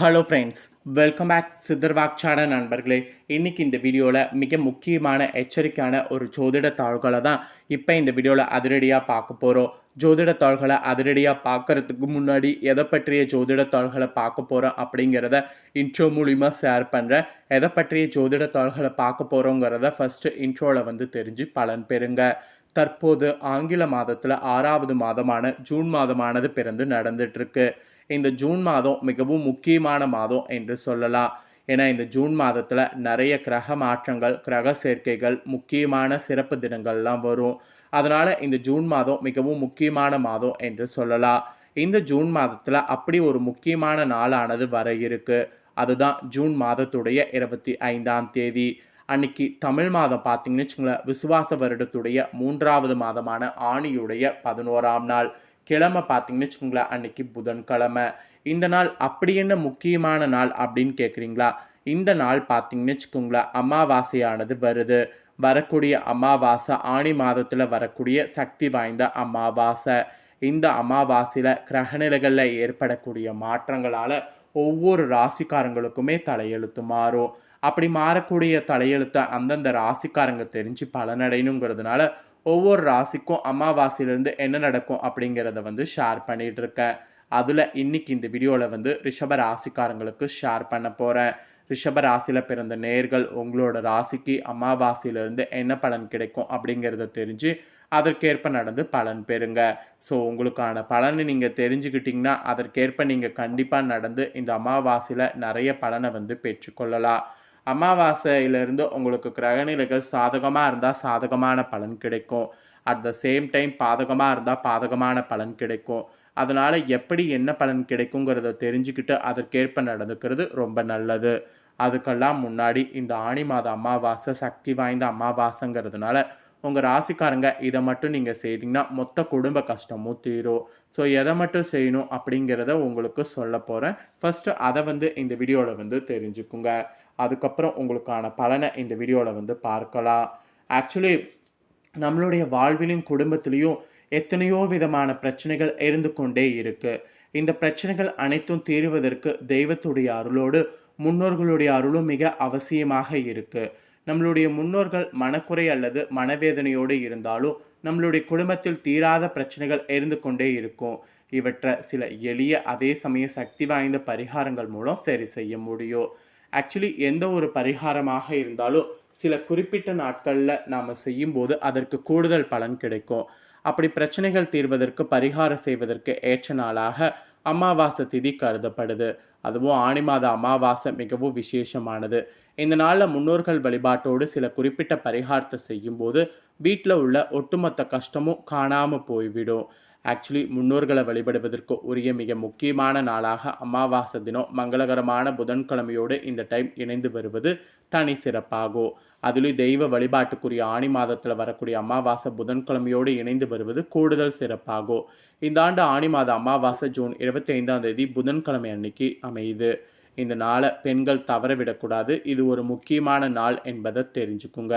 Hello friends welcome back சித்தர்வாக்சான நண்பர்களே. இன்னைக்கு இந்த வீடியோவில் மிக முக்கியமான எச்சரிக்கையான ஒரு ஜோதிட தாள்களை தான் இப்போ இந்த வீடியோவில் அதிரடியாக பார்க்க போகிறோம் ஜோதிட தாள்களை அதிரடியாக பார்க்கறதுக்கு முன்னாடி எதை பற்றிய ஜோதிட தாள்களை பார்க்க போகிறோம் அப்படிங்கிறத இன்ட்ரோ மூலிமா ஷேர் பண்ணுறேன் எதை பற்றிய ஜோதிட தாள்களை பார்க்க போகிறோங்கிறத ஃபஸ்ட்டு இன்ட்ரோவில் வந்து தெரிஞ்சு பலன் பெறுங்க. தற்போது ஆங்கில மாதத்தில் ஆறாவது மாதமான ஜூன் மாதமானது பிறந்து நடந்துட்டுருக்கு இந்த ஜூன் மாதம் மிகவும் முக்கியமான மாதம் என்று சொல்லலாம். ஏன்னா இந்த ஜூன் மாதத்தில் நிறைய கிரக மாற்றங்கள் கிரக சேர்க்கைகள் முக்கியமான சிறப்பு தினங்கள்லாம் வரும். அதனால் இந்த ஜூன் மாதம் மிகவும் முக்கியமான மாதம் என்று சொல்லலாம். இந்த ஜூன் மாதத்தில் அப்படி ஒரு முக்கியமான நாளானது வர இருக்கு. அதுதான் ஜூன் மாதத்துடைய இருபத்தி ஐந்தாம் தேதி. அன்னைக்கு தமிழ் மாதம் பார்த்தீங்கன்னு வச்சுங்களேன் விசுவாச வருடத்துடைய மூன்றாவது மாதமான ஆணியுடைய பதினோராம் நாள். கிழமை பார்த்தீங்கன்னு வச்சுக்கோங்களேன் அன்னைக்கு புதன்கிழமை. இந்த நாள் அப்படி என்ன முக்கியமான நாள் அப்படின்னு கேட்குறீங்களா இந்த நாள் பார்த்தீங்கன்னு வச்சுக்கோங்களேன் அமாவாசையானது வருது. வரக்கூடிய அமாவாசை ஆணி மாதத்தில் வரக்கூடிய சக்தி வாய்ந்த அமாவாசை. இந்த அமாவாசையில் கிரகநிலைகளில் ஏற்படக்கூடிய மாற்றங்களால் ஒவ்வொரு ராசிக்காரங்களுக்குமே தலையெழுத்து மாறும். அப்படி மாறக்கூடிய தலையெழுத்தை அந்தந்த ராசிக்காரங்க தெரிஞ்சு பலனடையணுங்கிறதுனால ஒவ்வொரு ராசிக்கும் அமாவாசையிலேருந்து என்ன நடக்கும் அப்படிங்கிறத வந்து ஷேர் பண்ணிகிட்டு இருக்கேன் அதில் இன்னைக்கு இந்த வீடியோவில் வந்து ரிஷப ராசிக்காரங்களுக்கு ஷேர் பண்ண போகிறேன் ரிஷப ராசியில் பிறந்த நேர்கள் உங்களோட ராசிக்கு அமாவாசையிலேருந்து என்ன பலன் கிடைக்கும் அப்படிங்கிறத தெரிஞ்சு அதற்கேற்ப நடந்து பலன் பெறுங்க. ஸோ உங்களுக்கான பலனை நீங்கள் தெரிஞ்சுக்கிட்டிங்கன்னா அதற்கேற்ப நீங்கள் கண்டிப்பாக நடந்து இந்த அமாவாசையில் நிறைய பலனை வந்து பெற்றுக்கொள்ளலாம். அமாவாசையிலிருந்து உங்களுக்கு கிரகநிலைகள் சாதகமாக இருந்தால் சாதகமான பலன் கிடைக்கும். அட் த சேம் டைம் பாதகமாக இருந்தால் பாதகமான பலன் கிடைக்கும். அதனால் எப்படி என்ன பலன் கிடைக்குங்கிறத தெரிஞ்சுக்கிட்டு அதற்கேற்ப நடந்துக்கிறது ரொம்ப நல்லது. அதுக்கெல்லாம் முன்னாடி இந்த ஆணி மாத அமாவாசை சக்தி வாய்ந்த அமாவாசைங்கிறதுனால உங்கள் ராசிக்காரங்க இதை மட்டும் நீங்கள் செய்தீங்கன்னா மொத்த குடும்ப கஷ்டமும் தீரும். ஸோ எதை மட்டும் செய்யணும் அப்படிங்கிறத உங்களுக்கு சொல்ல போகிறேன் ஃபஸ்ட்டு அதை வந்து இந்த வீடியோவில் வந்து தெரிஞ்சுக்குங்க. அதுக்கப்புறம் உங்களுக்கான பலனை இந்த வீடியோவில் வந்து பார்க்கலாம். ஆக்சுவலி நம்மளுடைய வாழ்விலும் குடும்பத்திலையும் எத்தனையோ விதமான பிரச்சனைகள் இருந்து கொண்டே இருக்குது இந்த பிரச்சனைகள் அனைத்தும் தீர்வதற்கு தெய்வத்துடைய அருளோடு முன்னோர்களுடைய அருளும் மிக அவசியமாக இருக்குது நம்மளுடைய முன்னோர்கள் மனக்குறை அல்லது மனவேதனையோடு இருந்தாலும் நம்மளுடைய குடும்பத்தில் தீராத பிரச்சனைகள் இருந்து கொண்டே இருக்கும். இவற்றை சில எளிய அதே சமய சக்தி வாய்ந்த பரிகாரங்கள் மூலம் சரி செய்ய முடியும். ஆக்சுவலி எந்த ஒரு பரிகாரமாக இருந்தாலும் சில குறிப்பிட்ட நாட்களில் நாம் செய்யும்போது அதற்கு கூடுதல் பலன் கிடைக்கும். அப்படி பிரச்சனைகள் தீர்வதற்கு பரிகாரம் செய்வதற்கு ஏற்ற நாளாக அமாவாசை திதி கருதப்படுது. அதுவும் ஆணி மாத அமாவாசை மிகவும் விசேஷமானது. இந்த நாளில் முன்னோர்கள் வழிபாட்டோடு சில குறிப்பிட்ட பரிகாரத்தை செய்யும்போது வீட்டில் உள்ள ஒட்டுமொத்த கஷ்டமும் காணாமல் போய்விடும். ஆக்சுவலி முன்னோர்களை வழிபடுவதற்கு உரிய மிக முக்கியமான நாளாக அமாவாசை தினம் மங்களகரமான புதன்கிழமையோடு இந்த டைம் இணைந்து வருவது தனி சிறப்பாகும். அதுலேயும் தெய்வ வழிபாட்டுக்குரிய ஆணி மாதத்தில் வரக்கூடிய அமாவாசை புதன்கிழமையோடு இணைந்து வருவது கூடுதல் சிறப்பாகும். இந்த ஆண்டு ஆணி மாத அமாவாசை ஜூன் இருபத்தி ஐந்தாம் தேதி புதன்கிழமை அன்னைக்கு அமையுது. இந்த நாளை பெண்கள் தவற விடக்கூடாது இது ஒரு முக்கியமான நாள் என்பதை தெரிஞ்சுக்குங்க.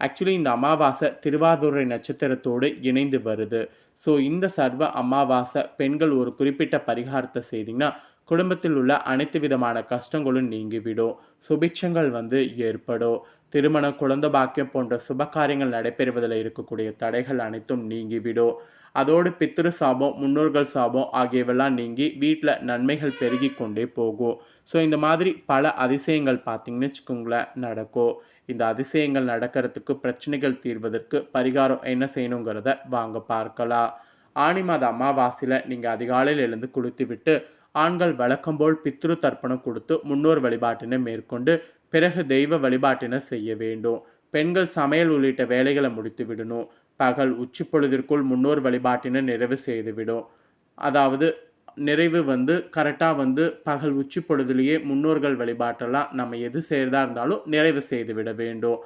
ஆக்சுவலி இந்த அமாவாசை திருவாதுரை நட்சத்திரத்தோடு இணைந்து வருது. ஸோ இந்த சர்வ அமாவாசை பெண்கள் ஒரு குறிப்பிட்ட பரிகாரத்தை செய்தீங்கன்னா குடும்பத்தில் உள்ள அனைத்து விதமான கஷ்டங்களும் நீங்கிவிடும். சுபிட்சங்கள் வந்து ஏற்படும். திருமண குழந்தை பாக்கியம் போன்ற சுப காரியங்கள் நடைபெறுவதில் இருக்கக்கூடிய தடைகள் அனைத்தும் நீங்கிவிடும். அதோடு பித்திரு சாபம் முன்னோர்கள் சாபம் ஆகியவெல்லாம் நீங்கி வீட்டில் நன்மைகள் பெருகி கொண்டே போகும். ஸோ இந்த மாதிரி பல அதிசயங்கள் பார்த்தீங்கன்னு வச்சுக்கோங்களேன் நடக்கும். இந்த அதிசயங்கள் நடக்கிறதுக்கு பிரச்சனைகள் தீர்வதற்கு பரிகாரம் என்ன செய்யணுங்கிறத வாங்க பார்க்கலாம். ஆணி மாத அமாவாசையில் நீங்கள் அதிகாலையில் எழுந்து குளித்து விட்டு ஆண்கள் வழக்கம் போல் பித்ரு தர்ப்பணம் கொடுத்து முன்னோர் வழிபாட்டினை மேற்கொண்டு பிறகு தெய்வ வழிபாட்டினை செய்ய வேண்டும். பெண்கள் சமையல் உள்ளிட்ட வேலைகளை முடித்து விடணும் பகல் உச்சி பொழுதிற்குள் முன்னோர் வழிபாட்டினை நிறைவு செய்துவிடும். அதாவது நிறைவு வந்து கரெக்டாக வந்து பகல் உச்சி பொழுதுலேயே முன்னோர்கள் வழிபாட்டெல்லாம் நம்ம எது செய்கிறதா இருந்தாலும் நிறைவு செய்து விட வேண்டும்.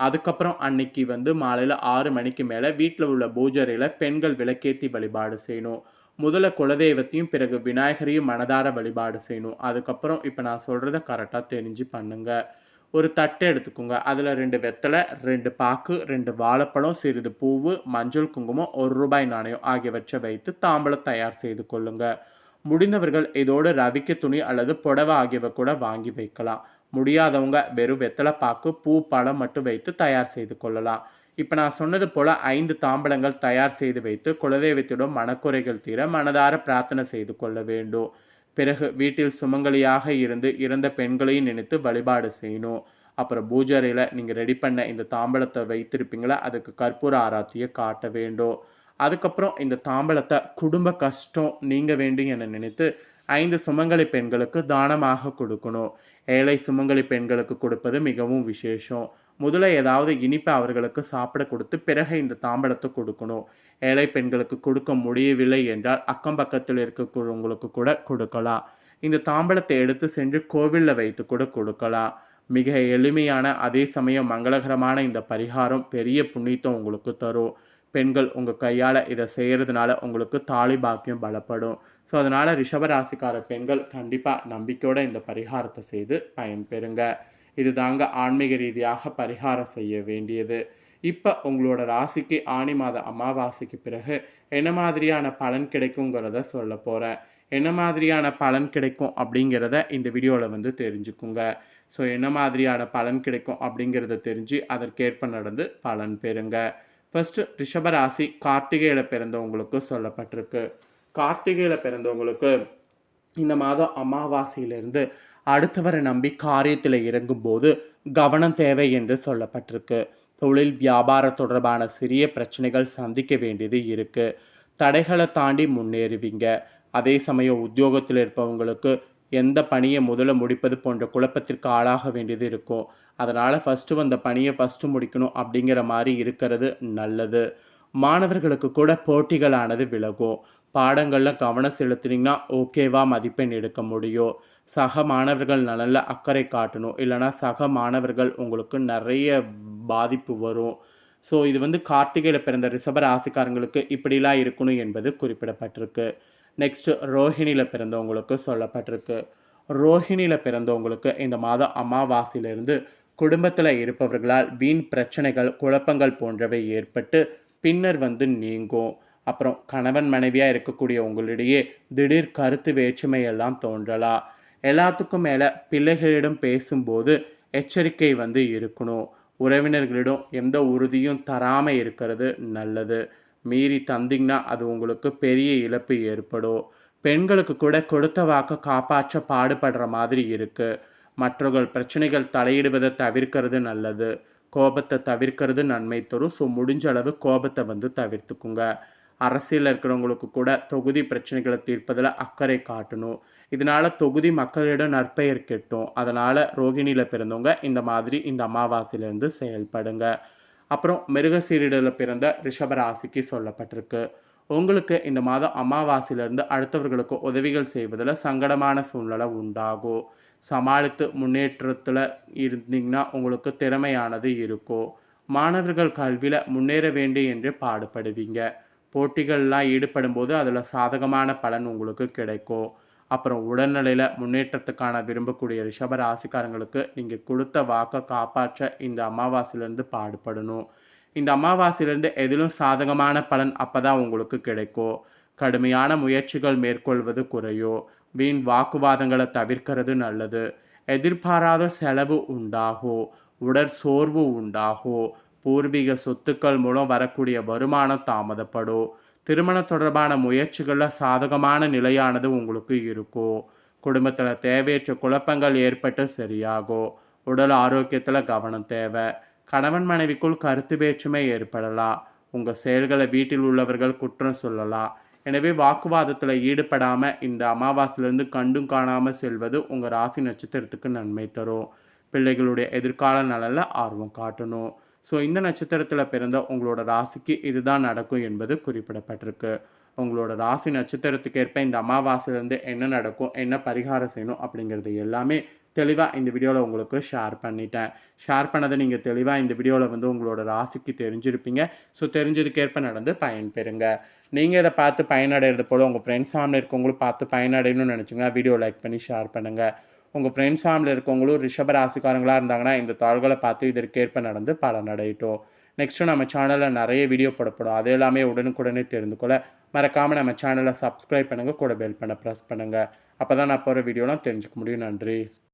அதுக்கப்புறம் அன்னைக்கு வந்து மாலையில் ஆறு மணிக்கு மேலே வீட்டில் உள்ள பூஜரையில் பெண்கள் விளக்கேற்றி வழிபாடு செய்யணும். முதல்ல குலதெய்வத்தையும் பிறகு விநாயகரையும் மனதார வழிபாடு செய்யணும். அதுக்கப்புறம் இப்போ நான் சொல்கிறத கரெக்டாக தெரிஞ்சு பண்ணுங்கள் ஒரு தட்டை எடுத்துக்கோங்க. அதில் ரெண்டு வெத்தலை ரெண்டு பாக்கு ரெண்டு வாழைப்பழம் சிறிது பூவு மஞ்சள் குங்குமம் ஒரு ரூபாய் நாணயம் ஆகியவற்றை வைத்து தாம்பலம் தயார் செய்து கொள்ளுங்க. முடிந்தவர்கள் இதோடு ரவிக்க துணி அல்லது புடவை ஆகியவை கூட வாங்கி வைக்கலாம். முடியாதவங்க வெறும் வெத்தலை பாக்கு பூ பழம் மட்டும் வைத்து தயார் செய்து கொள்ளலாம். இப்போ நான் சொன்னது போல் ஐந்து தாம்பலங்கள் தயார் செய்து வைத்து குலதெய்வத்திடம் மனக்குறைகள் தீர மனதார பிரார்த்தனை செய்து கொள்ள வேண்டும். பிறகு வீட்டில் சுமங்கலியாக இருந்து இறந்த பெண்களையும் நினைத்து வழிபாடு செய்யணும். அப்புறம் பூஜை நீங்கள் ரெடி பண்ண இந்த தாம்பலத்தை வைத்திருப்பீங்களா? அதுக்கு கற்பூர ஆராத்தியை காட்ட வேண்டும். அதுக்கப்புறம் இந்த தாம்பலத்தை குடும்ப கஷ்டம் நீங்க வேண்டும் என நினைத்து ஐந்து சுமங்கலி பெண்களுக்கு தானமாக கொடுக்கணும். ஏழை சுமங்கலி பெண்களுக்கு கொடுப்பது மிகவும் விசேஷம். முதல்ல ஏதாவது இனிப்பை அவர்களுக்கு சாப்பிட கொடுத்து பிறகு இந்த தாம்பழத்தை கொடுக்கணும். ஏழை பெண்களுக்கு கொடுக்க முடியவில்லை என்றால் அக்கம் பக்கத்தில் இருக்கக்கூடியவங்களுக்கு கூட கொடுக்கலாம். இந்த தாம்பழத்தை எடுத்து சென்று கோவிலில் வைத்து கூட கொடுக்கலாம். மிக எளிமையான அதே சமயம் மங்களகரமான இந்த பரிகாரம் பெரிய புண்ணியத்தை உங்களுக்கு தரும். பெண்கள் உங்கள் கையால் இதை செய்கிறதுனால உங்களுக்கு தாலி பாக்கியம் பலப்படும். ஸோ அதனால் ரிஷபராசிக்கார பெண்கள் கண்டிப்பாக நம்பிக்கையோடு இந்த பரிகாரத்தை செய்து பயன்பெறுங்க. இது தாங்க ஆன்மீக ரீதியாக பரிகாரம் செய்ய வேண்டியது. இப்போ உங்களோட ராசிக்கு ஆணி மாத அமாவாசைக்கு பிறகு என்ன மாதிரியான பலன் கிடைக்குங்கிறத சொல்ல போகிறேன் என்ன மாதிரியான பலன் கிடைக்கும் அப்படிங்கிறத இந்த வீடியோவில் வந்து தெரிஞ்சுக்குங்க. ஸோ என்ன மாதிரியான பலன் கிடைக்கும் அப்படிங்கிறத தெரிஞ்சு அதற்கேற்ப நடந்து பலன் பெறுங்க. ஃபஸ்ட்டு ரிஷபராசி கார்த்திகையில் பிறந்தவங்களுக்கு சொல்லப்பட்டிருக்கு. கார்த்திகையில் பிறந்தவங்களுக்கு இந்த மாதம் அமாவாசையிலிருந்து அடுத்தவரை நம்பி காரியத்தில் இறங்கும்போது கவனம் தேவை என்று சொல்லப்பட்டிருக்கு. தொழில் வியாபாரம் தொடர்பான சிறிய பிரச்சனைகள் சந்திக்க வேண்டியது இருக்குது தடைகளை தாண்டி முன்னேறுவீங்க. அதே சமயம் உத்தியோகத்தில் இருப்பவங்களுக்கு எந்த பணியை முதல்ல முடிப்பது போன்ற குழப்பத்திற்கு ஆளாக வேண்டியது இருக்கும். அதனால் ஃபஸ்ட்டு வந்த பணியை ஃபஸ்ட்டு முடிக்கணும் அப்படிங்கிற மாதிரி இருக்கிறது நல்லது. மாணவர்களுக்கு கூட போட்டிகளானது விலகும். பாடங்களில் கவனம் செலுத்துனீங்கன்னா ஓகேவா மதிப்பெண் எடுக்க முடியும். சக மாணவர்கள் நலனில் அக்கறை காட்டணும். இல்லைனா சக மாணவர்கள் உங்களுக்கு நிறைய பாதிப்பு வரும். ஸோ இது வந்து கார்த்திகையில் பிறந்த ரிஷப ராசிக்காரங்களுக்கு இப்படிலாம் இருக்கணும் என்பது குறிப்பிடப்பட்டிருக்கு. நெக்ஸ்ட்டு ரோஹிணியில் பிறந்தவங்களுக்கு சொல்லப்பட்டிருக்கு. ரோஹிணியில் பிறந்தவங்களுக்கு இந்த மாதம் அமாவாசையிலிருந்து குடும்பத்தில் இருப்பவர்களால் வீண் பிரச்சனைகள் குழப்பங்கள் போன்றவை ஏற்பட்டு பின்னர் வந்து நீங்கும். அப்புறம் கணவன் மனைவியாக இருக்கக்கூடிய உங்களிடையே திடீர் கருத்து வேற்றுமையெல்லாம் தோன்றலாம். எல்லாத்துக்கும் மேலே பிள்ளைகளிடம் பேசும்போது எச்சரிக்கை வந்து இருக்கணும். உறவினர்களிடம் எந்த உறுதியும் தராமல் இருக்கிறது நல்லது. மீறி தந்தீங்கன்னா அது உங்களுக்கு பெரிய இழப்பு ஏற்படும். பெண்களுக்கு கூட கொடுத்த வாக்க காப்பாற்ற பாடுபடுற மாதிரி இருக்குது மற்றவர்கள் பிரச்சனைகள் தலையிடுவதை தவிர்க்கிறது நல்லது. கோபத்தை தவிர்க்கிறது நன்மை தரும். ஸோ முடிஞ்ச அளவு கோபத்தை வந்து தவிர்த்துக்குங்க. அரசியலில் இருக்கிறவங்களுக்கு கூட தொகுதி பிரச்சனைகளை தீர்ப்பதில் அக்கறை காட்டணும். இதனால் தொகுதி மக்களிடம் நற்பெயர் கெட்டும். அதனால் ரோகிணியில் பிறந்தவங்க இந்த மாதிரி இந்த அமாவாசையிலேருந்து செயல்படுங்க. அப்புறம் மிருகசீரிடத்தில் பிறந்த ரிஷபராசிக்கு சொல்லப்பட்டிருக்கு. உங்களுக்கு இந்த மாதம் அமாவாசையிலேருந்து அடுத்தவர்களுக்கு உதவிகள் செய்வதில் சங்கடமான சூழ்நிலை உண்டாகும். சமாளித்து முன்னேற்றத்தில் இருந்தீங்கன்னா உங்களுக்கு திறமையானது இருக்கும். மாணவர்கள் கல்வியில் முன்னேற வேண்டும் என்று பாடுபடுவீங்க. போட்டிகள்லாம் ஈடுபடும் போது அதில் சாதகமான பலன் உங்களுக்கு கிடைக்கும். அப்புறம் உடல்நிலையில் முன்னேற்றத்துக்கான விரும்பக்கூடிய ரிஷப ராசிக்காரங்களுக்கு நீங்கள் கொடுத்த வாக்கை காப்பாற்ற இந்த அமாவாசையிலேருந்து பாடுபடணும். இந்த அமாவாசையிலேருந்து எதிலும் சாதகமான பலன் அப்போ தான் உங்களுக்கு கிடைக்கும். கடுமையான முயற்சிகள் மேற்கொள்வது குறையும். வீண் வாக்குவாதங்களை தவிர்க்கிறது நல்லது. எதிர்பாராத செலவு உண்டாகும். உடற் சோர்வு உண்டாகும். பூர்வீக சொத்துக்கள் மூலம் வரக்கூடிய வருமானம் தாமதப்படும். திருமணம் தொடர்பான முயற்சிகளில் சாதகமான நிலையானது உங்களுக்கு இருக்கும். குடும்பத்தில் தேவையற்ற குழப்பங்கள் ஏற்பட்டு சரியாகும். உடல் ஆரோக்கியத்தில் கவனம் தேவை. கணவன் மனைவிக்குள் கருத்து வேற்றுமை ஏற்படலாம். உங்கள் செயல்களை வீட்டில் உள்ளவர்கள் குற்றம் சொல்லலாம். எனவே வாக்குவாதத்தில் ஈடுபடாமல் இந்த அமாவாசையிலேருந்து கண்டும் காணாமல் செல்வது உங்கள் ராசி நட்சத்திரத்துக்கு நன்மை தரும். பிள்ளைகளுடைய எதிர்கால நலனில் ஆர்வம் காட்டணும். ஸோ இந்த நட்சத்திரத்தில் பிறந்த உங்களோட ராசிக்கு இதுதான் நடக்கும் என்பது குறிப்பிடப்பட்டிருக்கு. உங்களோட ராசி நட்சத்திரத்துக்கு ஏற்ப இந்த அமாவாசையிலேருந்து என்ன நடக்கும் என்ன பரிகாரம் செய்யணும் அப்படிங்கிறது எல்லாமே தெளிவாக இந்த வீடியோவில் உங்களுக்கு ஷேர் பண்ணிட்டேன். ஷேர் பண்ணதை நீங்கள் தெளிவாக இந்த வீடியோவில் வந்து உங்களோட ராசிக்கு தெரிஞ்சிருப்பீங்க. ஸோ தெரிஞ்சதுக்கேற்ப நடந்து பயன்பெறுங்க. நீங்கள் இதை பார்த்து பயனடைகிறது போல் உங்கள் ஃப்ரெண்ட்ஸ் ஃபேமிலி இருக்கவங்களும் பார்த்து பயனடையணும்னு நினச்சிங்கன்னா வீடியோ லைக் பண்ணி ஷேர் பண்ணுங்கள் உங்கள் ஃப்ரெண்ட்ஸ் ஃபேமிலி இருக்கவங்களும் ரிஷப ராசிக்காரங்களாக இருந்தாங்கன்னா இந்த தாள்களை பார்த்து இதற்கேற்ப நடந்து பலனடையட்டும் நெக்ஸ்ட்டு நம்ம சேனலில் நிறைய வீடியோ போடப்படும். அது எல்லாமே உடனுக்குடனே தெரிந்து கொள்ள மறக்காமல் நம்ம சேனலை சப்ஸ்கிரைப் பண்ணுங்கள் கூட பெல் பண்ண ப்ரெஸ் பண்ணுங்கள் அப்போ தான் நான் போகிற வீடியோலாம் தெரிஞ்சுக்க முடியும். நன்றி.